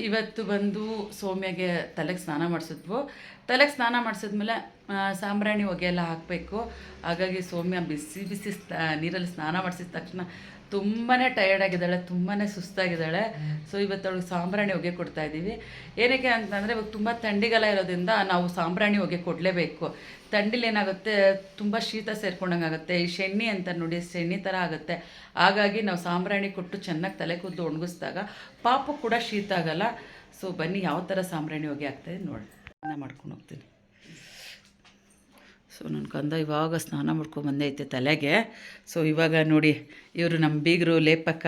ಇವತ್ತು ಬಂದು ಸೌಮ್ಯಗೆ ತಲೆಗೆ ಸ್ನಾನ ಮಾಡಿಸಿದ್ವು. ತಲೆಗೆ ಸ್ನಾನ ಮಾಡಿಸಿದ್ಮೇಲೆ ಸಾಂಬ್ರಾಣಿ ಹೊಗೆ ಎಲ್ಲ ಹಾಕಬೇಕು. ಹಾಗಾಗಿ ಸೌಮ್ಯ ಬಿಸಿ ಬಿಸಿ ನೀರಲ್ಲಿ ಸ್ನಾನ ಮಾಡಿಸಿದ ತಕ್ಷಣ ತುಂಬಾ ಟಯರ್ಡ್ ಆಗಿದ್ದಾಳೆ ತುಂಬಾ ಸುಸ್ತಾಗಿದ್ದಾಳೆ. ಸೊ ಇವತ್ತು ಅವಳಿಗೆ ಸಾಂಬ್ರಾಣಿ ಹೊಗೆ ಕೊಡ್ತಾ ಇದ್ದೀವಿ. ಏನಕ್ಕೆ ಅಂತಂದರೆ ಇವಾಗ ತುಂಬ ಥಂಡಿಗೆಲ್ಲ ಇರೋದ್ರಿಂದ ನಾವು ಸಾಂಬ್ರಾಣಿ ಹೊಗೆ ಕೊಡಲೇಬೇಕು. ಥಂಡಿಲಿ ಏನಾಗುತ್ತೆ ತುಂಬ ಶೀತ ಸೇರ್ಕೊಂಡಂಗೆ ಆಗುತ್ತೆ. ಈ ಶೆಣ್ಣಿ ಅಂತ ನೋಡಿ ಶೆಣ್ಣಿ ಥರ ಆಗುತ್ತೆ. ಹಾಗಾಗಿ ನಾವು ಸಾಂಬ್ರಾಣಿ ಕೊಟ್ಟು ಚೆನ್ನಾಗಿ ತಲೆ ಕೂದಲು ಒಣಗಿಸ್ದಾಗ ಪಾಪು ಕೂಡ ಶೀತ ಆಗಲ್ಲ. ಸೊ ಬನ್ನಿ ಯಾವ ಥರ ಸಾಂಬ್ರಾಣಿ ಹೊಗೆ ಆಗ್ತಾಯಿದೆ ನೋಡಿ. ಸ್ನಾನ ಮಾಡ್ಕೊಂಡು ಹೋಗ್ತೀನಿ. ಸೊ ನನ್ನ ಕಂದ ಇವಾಗ ಸ್ನಾನ ಮಾಡ್ಕೊಂಡು ಬಂದೈತೆ ತಲೆಗೆ. ಸೊ ಇವಾಗ ನೋಡಿ, ಇವರು ನಮ್ಮ ಬೀಗರು ಲೇಪಕ.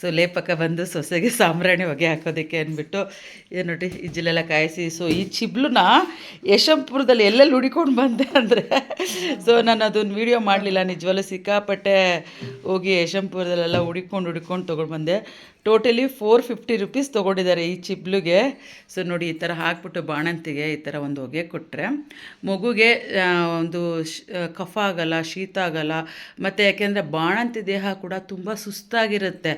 ಸೊ ಲೇಪಕ ಬಂದು ಸೊಸೆಗೆ ಸಾಂಬ್ರಾಣಿ ಹೊಗೆ ಹಾಕೋದಕ್ಕೆ ಅಂದ್ಬಿಟ್ಟು, ಏನು ನೋಡಿ, ಇಜ್ಜಿಲೆಲ್ಲ ಕಾಯಿಸಿ, ಸೊ ಈ ಚಿಬ್ಲುನ ಯಶವಂತಪುರದಲ್ಲಿ ಎಲ್ಲೆಲ್ಲಿ ಹುಡಿಕೊಂಡು ಬಂದೆ ಅಂದರೆ, ಸೊ ನಾನು ಅದೊಂದು ವೀಡಿಯೋ ಮಾಡಲಿಲ್ಲ ನಿಜವಲ್ಲೂ ಸಿಕ್ಕಾಪಟ್ಟೆ ಹೋಗಿ ಯಶವಂತಪುರದಲ್ಲೆಲ್ಲ ಹುಡಿಕೊಂಡು, ಹುಡ್ಕೊಂಡು ತೊಗೊಂಡು ಬಂದೆ. ಟೋಟಲಿ ಫೋರ್ ಫಿಫ್ಟಿ ರುಪೀಸ್ ತೊಗೊಂಡಿದ್ದಾರೆ ಈ ಚಿಬ್ಲುಗೆ. ಸೊ ನೋಡಿ, ಈ ಥರ ಹಾಕ್ಬಿಟ್ಟು ಬಾಣಂತಿಗೆ ಈ ಥರ ಒಂದು ಹೊಗೆ ಕೊಟ್ಟರೆ ಮಗುಗೆ ಒಂದು ಕಫ ಆಗಲ್ಲ, ಶೀತ ಆಗಲ್ಲ. ಮತ್ತು ಯಾಕೆಂದರೆ ಬಾಣಂತಿ ದೇಹ ಕೂಡ ತುಂಬ ಸುಸ್ತಾಗಿರುತ್ತೆ.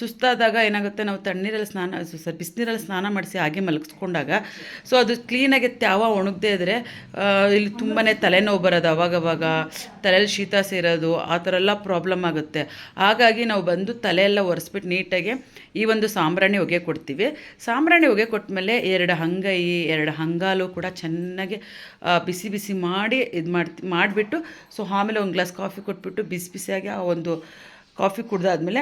ಸುಸ್ತಾದಾಗ ಏನಾಗುತ್ತೆ, ನಾವು ತಣ್ಣೀರಲ್ಲಿ ಸ್ನಾನ ಸರ್, ಬಿಸಿನೀರಲ್ಲಿ ಸ್ನಾನ ಮಾಡಿಸಿ ಹಾಗೆ ಮಲಗಿಸ್ಕೊಂಡಾಗ, ಸೊ, ಅದು ಕ್ಲೀನಾಗಿ ತ್ಯಾವ ಒಣಗದೇ ಇದ್ದರೆ ಇಲ್ಲಿ ತುಂಬಾ ತಲೆನೋವು ಬರೋದು ಅವಾಗವಾಗ. ತಲೆಯಲ್ಲಿ ಶೀತ ಸೇರೋದು, ಆ ಥರ ಎಲ್ಲ ಪ್ರಾಬ್ಲಮ್ ಆಗುತ್ತೆ. ಹಾಗಾಗಿ ನಾವು ಬಂದು ತಲೆಯೆಲ್ಲ ಒರೆಸ್ಬಿಟ್ಟು ನೀಟಾಗಿ ಈ ಒಂದು ಸಾಂಬ್ರಾಣಿ ಹೊಗೆ ಕೊಡ್ತೀವಿ. ಸಾಂಬ್ರಾಣಿ ಹೊಗೆ ಕೊಟ್ಟಮೇಲೆ ಎರಡು ಹಂಗೈ ಎರಡು ಹಂಗಾಲು ಕೂಡ ಚೆನ್ನಾಗಿ ಬಿಸಿ ಬಿಸಿ ಮಾಡಿ ಇದು ಮಾಡ್ತಿ ಮಾಡಿಬಿಟ್ಟು ಸೊ ಆಮೇಲೆ ಒಂದು ಗ್ಲಾಸ್ ಕಾಫಿ ಕೊಟ್ಬಿಟ್ಟು ಬಿಸಿ ಬಿಸಿಯಾಗಿ ಆ ಒಂದು ಕಾಫಿ ಕುಡ್ದಾದ್ಮೇಲೆ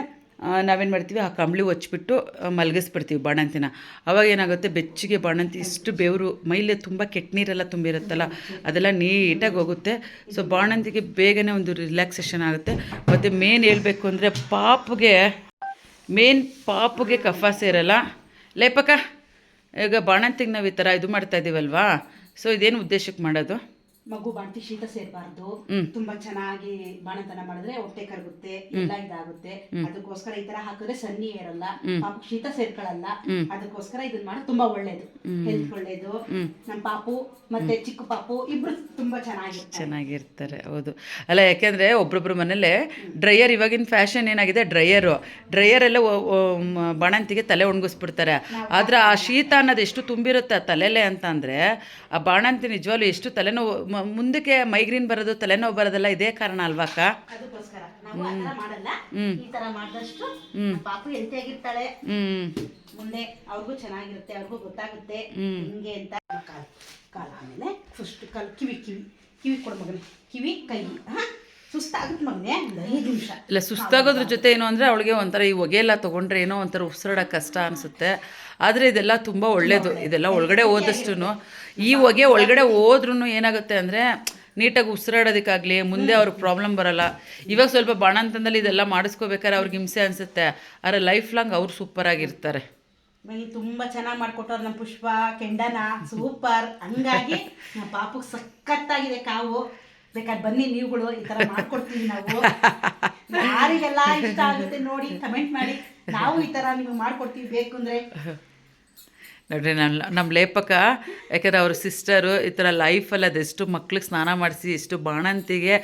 ನಾವೇನು ಮಾಡ್ತೀವಿ ಆ ಕಂಬಳಿ ಹೊಚ್ಬಿಟ್ಟು ಆ, ಮಲಗಿಸ್ಬಿಡ್ತೀವಿ ಬಾಣಂತಿನ. ಅವಾಗ ಏನಾಗುತ್ತೆ ಬೆಚ್ಚಗೆ ಬಾಣಂತಿ ಇಷ್ಟು ಬೆವರು ಮೈಲೇ ತುಂಬ ಕೆಟ್ಟ ನೀರೆಲ್ಲ ತುಂಬಿರುತ್ತಲ್ಲ ಅದೆಲ್ಲ ನೀಟಾಗಿ ಹೋಗುತ್ತೆ. ಸೊ ಬಾಣಂತಿಗೆ ಬೇಗನೆ ಒಂದು ರಿಲ್ಯಾಕ್ಸೇಷನ್ ಆಗುತ್ತೆ. ಮತ್ತು ಮೇನ್ ಹೇಳಬೇಕು ಅಂದರೆ ಪಾಪುಗೆ ಮೇನ್ ಪಾಪುಗೆ ಕಫ ಸೇರಲ್ಲ? ಲೇಪಕ ಈಗ ಬಾಣಂತಿಗೆ ನಾವು ಈ ಥರ ಇದು ಮಾಡ್ತಾ ಇದ್ದೀವಲ್ವಾ ಸೊ ಇದೇನು ಉದ್ದೇಶಕ್ಕೆ ಮಾಡೋದು? ಮಗು ಬಾಣತಿ ಶೀತ ಸೇರ್ಬಾರ್ದು. ತುಂಬಾ ಚೆನ್ನಾಗಿ ಬಾಣಂತನ ಮಾಡಿದ್ರೆ ಹೊಟ್ಟೆ ಕರಗುತ್ತೆ ಎಲ್ಲ ಇದಾಗುತ್ತೆ. ಅದಕ್ಕೋಸ್ಕರ ಈ ತರ ಹಾಕಿದ್ರೆ ಸನ್ನಿ ಏರಲ್ಲ ಪಾಪು ಶೀತ ಸೇರ್ಕೊಳ್ಳಲ್ಲ ಅದಕ್ಕೋಸ್ಕರ ಇದನ್ನ ಮಾಡ ತುಂಬಾ ಒಳ್ಳೇದು. ಹೆಲ್ತ್ ಒಳ್ಳೇದು. ನಮ್ ಪಾಪು ಮತ್ತೆ ಚಿಕ್ಕ ಪಾಪು ಇಬ್ರು ತುಂಬಾ ಚೆನ್ನಾಗಿರ್ತಾರೆ. ಚೆನ್ನಾಗಿರ್ತಾರೆ ಹೌದು. ಅಲ್ಲ ಯಾಕೆಂದ್ರೆ ಒಬ್ರೊಬ್ರು ಮನೇಲೆ ಡ್ರೈಯರ್ ಇವಾಗಿನ ಫ್ಯಾಷನ್ ಏನಾಗಿದೆ? ಡ್ರೈಯರ್. ಡ್ರೈಯರ್ ಎಲ್ಲ ಬಾಣಂತಿಗೆ ತಲೆ ಒಣಗಿಸ್ಬಿಡ್ತಾರೆ. ಆದ್ರೆ ಆ ಶೀತ ಅನ್ನೋದು ಎಷ್ಟು ತುಂಬಿರುತ್ತೆ ಆ ತಲೆಲೆ ಅಂತ ಅಂದ್ರೆ ಆ ಬಾಣಂತಿ ನಿಜವಾಗ್ಲೂ ಎಷ್ಟು ತಲೆನೋವು ಮುಂದಕ್ಕೆ ಮೈಗ್ರೇನ್ ಬರೋದು ತಲೆನೋವು ಬರೋದೆಲ್ಲ ಇದೇ ಕಾರಣ ಅಲ್ವಾ ಅಕ್ಕ? ಮುಂದೆ ಅವ್ರಿಗೂ ಚೆನ್ನಾಗಿರುತ್ತೆ ಅವ್ರಿಗೂ ಗೊತ್ತಾಗುತ್ತೆ. ಹಿಂಗೆ ಅಂತ ಕಾಲು ಕಾಲು ಆಮೇಲೆ ಫಸ್ಟ್ ಕಾಲು ಕಿವಿ ಕಿವಿ ಕಿವಿ ಕೊಡು ಮಗನೇ. ಕಿವಿ ಕೈ ಹಾ? ಸುಸ್ತಾಗುತ್ತೆ ಮಗನೇ ಒಂದು ಐದು ನಿಮಿಷ. ಇಲ್ಲ ಸುಸ್ತಾಗೋದ್ರ ಜೊತೆ ಏನು ಅಂದರೆ ಅವಳಿಗೆ ಒಂಥರ ಈ ಹೊಗೆ ಎಲ್ಲ ತೊಗೊಂಡ್ರೆ ಏನೋ ಒಂಥರ ಉಸಿರಾಡೋಕೆ ಕಷ್ಟ ಅನಿಸುತ್ತೆ. ಆದರೆ ಇದೆಲ್ಲ ತುಂಬ ಒಳ್ಳೆಯದು ಇದೆಲ್ಲ ಒಳಗಡೆ ಹೋದಷ್ಟು ಈ ಹೊಗೆ ಒಳಗಡೆ ಹೋದ್ರೂ ಏನಾಗುತ್ತೆ ಅಂದರೆ ನೀಟಾಗಿ ಉಸಿರಾಡೋದಕ್ಕಾಗಲಿ ಮುಂದೆ ಅವ್ರಿಗೆ ಪ್ರಾಬ್ಲಮ್ ಬರಲ್ಲ. ಇವಾಗ ಸ್ವಲ್ಪ ಬಾಣಂತನದಲ್ಲಿ ಇದೆಲ್ಲ ಮಾಡಿಸ್ಕೋಬೇಕಾದ್ರೆ ಅವ್ರಿಗೆ ಹಿಂಸೆ ಅನಿಸುತ್ತೆ. ಆದರೆ ಲೈಫ್ ಲಾಂಗ್ ಅವ್ರು ಸೂಪರಾಗಿರ್ತಾರೆ ಆಗಿರ್ತಾರೆ. ತುಂಬಾ ಚೆನ್ನಾಗಿ ಮಾಡ್ಕೊಟ್ಟವ್ರು ನಮ್ಮ ಪುಷ್ಪ ಕೆಂಡನ ಸೂಪರ್. ಹಂಗಾಗಿ ನಮ್ಮ ಪಾಪಕ್ಕೆ ಸಖತ್ತಾಗಿದೆ ಕಾವು. ಬೇಕಾದ್ರೆ ಬನ್ನಿ ನೀವುಗಳು ಈ ತರ ಮಾಡ್ಕೊಡ್ತೀವಿ ನಾವು. ಯಾರಿಗೆಲ್ಲ ಇಷ್ಟ ಆಗುತ್ತೆ ನೋಡಿ ಕಮೆಂಟ್ ಮಾಡಿ. ನಾವು ಈ ತರ ನಿಮಗೆ ಮಾಡ್ಕೊಡ್ತೀವಿ ಬೇಕು ಅಂದ್ರೆ ನೋಡ್ರಿ ನನ್ನ ನಮ್ಮ ಲೇಪಕ, ಯಾಕಂದರೆ ಅವ್ರ ಸಿಸ್ಟರು ಈ ಥರ ಲೈಫಲ್ಲಿ ಅದೆಷ್ಟು ಮಕ್ಳಿಗೆ ಸ್ನಾನ ಮಾಡಿಸಿ, ಎಷ್ಟು ಬಾಣಂತಿಗೆ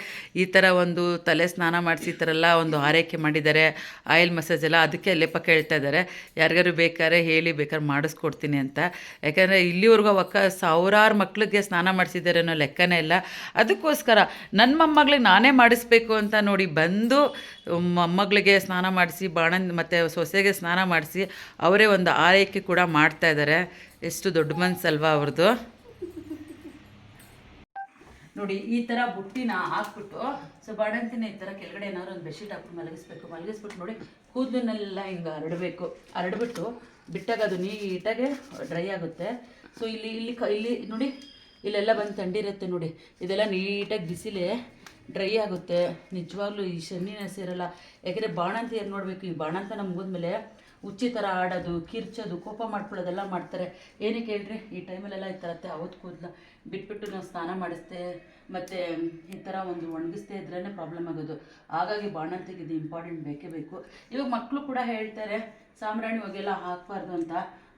ಈ ಥರ ಒಂದು ತಲೆ ಸ್ನಾನ ಮಾಡಿಸಿ, ಈ ಥರ ಎಲ್ಲ ಒಂದು ಆರೈಕೆ ಮಾಡಿದ್ದಾರೆ ಆಯಿಲ್ ಮಸಾಜ್ ಎಲ್ಲ ಅದಕ್ಕೆ ಲೇಪಕ ಹೇಳ್ತಾ ಇದ್ದಾರೆ. ಯಾರಿಗಾರು ಬೇಕಾದ್ರೆ ಹೇಳಿ, ಬೇಕಾದ್ರೆ ಮಾಡಿಸ್ಕೊಡ್ತೀನಿ ಅಂತ. ಯಾಕಂದರೆ ಇಲ್ಲಿವರೆಗೂ ಅವಕ್ಕ ಸಾವಿರಾರು ಮಕ್ಳಿಗೆ ಸ್ನಾನ ಮಾಡಿಸಿದ್ದಾರೆ ಅನ್ನೋ ಲೆಕ್ಕನೇ ಇಲ್ಲ. ಅದಕ್ಕೋಸ್ಕರ ನನ್ನ ಮೊಮ್ಮಗಳಿಗೆ ನಾನೇ ಮಾಡಿಸ್ಬೇಕು ಅಂತ ನೋಡಿ ಬಂದು ಮೊಮ್ಮಗಳಿಗೆ ಸ್ನಾನ ಮಾಡಿಸಿ ಬಾಣ ಮತ್ತು ಸೊಸೆಗೆ ಸ್ನಾನ ಮಾಡಿಸಿ, ಅವರೇ ಒಂದು ಆರೈಕೆ ಕೂಡ ಮಾಡ್ತಾ ಇದ್ದಾರೆ. ಎಷ್ಟು ದೊಡ್ಡ ಮನ್ಸಲ್ವಾ ಅವ್ರದ್ದು ನೋಡಿ, ಈ ಥರ ಬುಟ್ಟಿನ ಹಾಕ್ಬಿಟ್ಟು, ಸೊ ಬಾಣಂತಿನ ಈ ಥರ ಕೆಳಗಡೆ ಏನಾದ್ರು ಒಂದು ಬೆಡ್ಶೀಟ್ ಹಾಕ್ಬಿಟ್ಟು ಮಲಗಿಸ್ಬೇಕು. ಮಲಗಿಸ್ಬಿಟ್ಟು ನೋಡಿ ಕೂದಲನ್ನೆಲ್ಲ ಹಿಂಗೆ ಹರಡಬೇಕು. ಹರಡ್ಬಿಟ್ಟು ಬಿಟ್ಟಾಗ ಅದು ನೀಟಾಗೆ ಡ್ರೈ ಆಗುತ್ತೆ. ಸೊ ಇಲ್ಲಿ ಇಲ್ಲಿ ಕ, ಇಲ್ಲಿ ನೋಡಿ, ಇಲ್ಲೆಲ್ಲ ಬಂದು ತಂಡಿರುತ್ತೆ ನೋಡಿ. ಇದೆಲ್ಲ ನೀಟಾಗಿ ಬಿಸಿಲೇ ಡ್ರೈ ಆಗುತ್ತೆ. ನಿಜವಾಗ್ಲೂ ಈ ಶನಿನ ಸೇರಲ್ಲ. ಯಾಕೆಂದರೆ ಬಾಣಂತಿಯರು ನೋಡಬೇಕು? ಈ ಬಾಣಂತನ ಮುಗಿದ್ಮೇಲೆ ಉಚ್ಚಿ ಥರ ಆಡೋದು, ಕಿರ್ಚೋದು, ಕೋಪ ಮಾಡ್ಕೊಳ್ಳೋದೆಲ್ಲ ಮಾಡ್ತಾರೆ. ಏನಕ್ಕೆ ಹೇಳ್ರಿ? ಈ ಟೈಮಲ್ಲೆಲ್ಲ ಈ ಥರತ್ತೆ ಅವತ್ತು ಕೂದಲು ಬಿಟ್ಬಿಟ್ಟು ನಾವು ಸ್ನಾನ ಮಾಡಿಸ್ತೆ ಮತ್ತು ಈ ಥರ ಒಂದು ಒಣಗಿಸ್ದೇ ಇದ್ರೇ ಪ್ರಾಬ್ಲಮ್ ಆಗೋದು. ಹಾಗಾಗಿ ಬಾಣಂತಿಗೆ ಇದು ಇಂಪಾರ್ಟೆಂಟ್ ಬೇಕೇ ಬೇಕು. ಇವಾಗ ಮಕ್ಕಳು ಕೂಡ ಹೇಳ್ತಾರೆ ಸಾಂಬ್ರಾಣಿ ಹೊಗೆಲ್ಲ ಹಾಕಬಾರ್ದು ಅಂತ.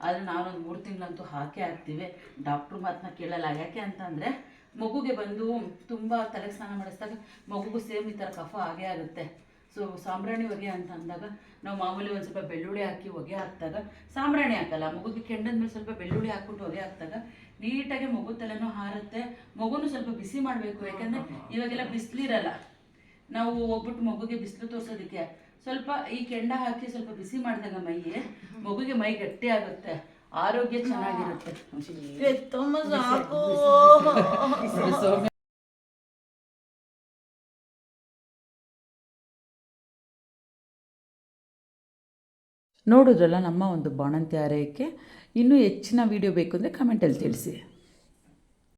ಆದರೆ ನಾನೊಂದು ಮೂರು ತಿಂಗಳಂತೂ ಹಾಕೇ ಹಾಕ್ತೀವಿ. ಡಾಕ್ಟ್ರು ಮಾತನ್ನ ಕೇಳಲ್ಲ. ಯಾಕೆ ಅಂತಂದರೆ ಮಗುಗೆ ಬಂದು ತುಂಬ ತಲೆ ಸ್ನಾನ ಮಾಡಿಸಿದಾಗ ಮಗುಗೂ ಸೇಮ್ ಈ ಥರ ಕಫ ಆಗೇ ಆಗುತ್ತೆ. ಸೊ ಸಾಂಬ್ರಾಣಿ ಹೊಗೆ ಅಂತ ಅಂದಾಗ ನಾವು ಮಾಮೂಲಿ ಒಂದು ಸ್ವಲ್ಪ ಬೆಳ್ಳುಳ್ಳಿ ಹಾಕಿ ಹೊಗೆ ಹಾಕಿದಾಗ ಸಾಂಬ್ರಾಣಿ ಹಾಕಲ್ಲ ಮಗುಗೆ ಕೆಂಡದ ಮೇಲೆ ಸ್ವಲ್ಪ ಬೆಳ್ಳುಳ್ಳಿ ಹಾಕ್ಬಿಟ್ಟು ಹೊಗೆ ಹಾಕಿದಾಗ ನೀಟಾಗಿ ಮಗು ತಲೆನೂ ಹಾರುತ್ತೆ ಮಗುನು ಸ್ವಲ್ಪ ಬಿಸಿ ಮಾಡಬೇಕು ಯಾಕಂದರೆ ಇವಾಗೆಲ್ಲ ಬಿಸಿಲಿರಲ್ಲ. ನಾವು ಹೋಗ್ಬಿಟ್ಟು ಮಗುಗೆ ಬಿಸಿಲು ತೋರಿಸೋದಕ್ಕೆ ಸ್ವಲ್ಪ ಈ ಕೆಂಡ ಹಾಕಿ ಸ್ವಲ್ಪ ಬಿಸಿ ಮಾಡಿದಾಗ ಮೈಗೆ ಮಗುಗೆ ಮೈ ಗಟ್ಟಿ ಆಗುತ್ತೆ ಆರೋಗ್ಯ ಚೆನ್ನಾಗಿರುತ್ತೆ. ನೋಡಿದ್ರಲ್ಲ ನಮ್ಮ ಒಂದು ಬಾಣಂತಿ ಆರೈಕೆ ಇನ್ನೂ ಹೆಚ್ಚಿನ ವಿಡಿಯೋ ಬೇಕು ಅಂದರೆ ಕಮೆಂಟಲ್ಲಿ ತಿಳಿಸಿ.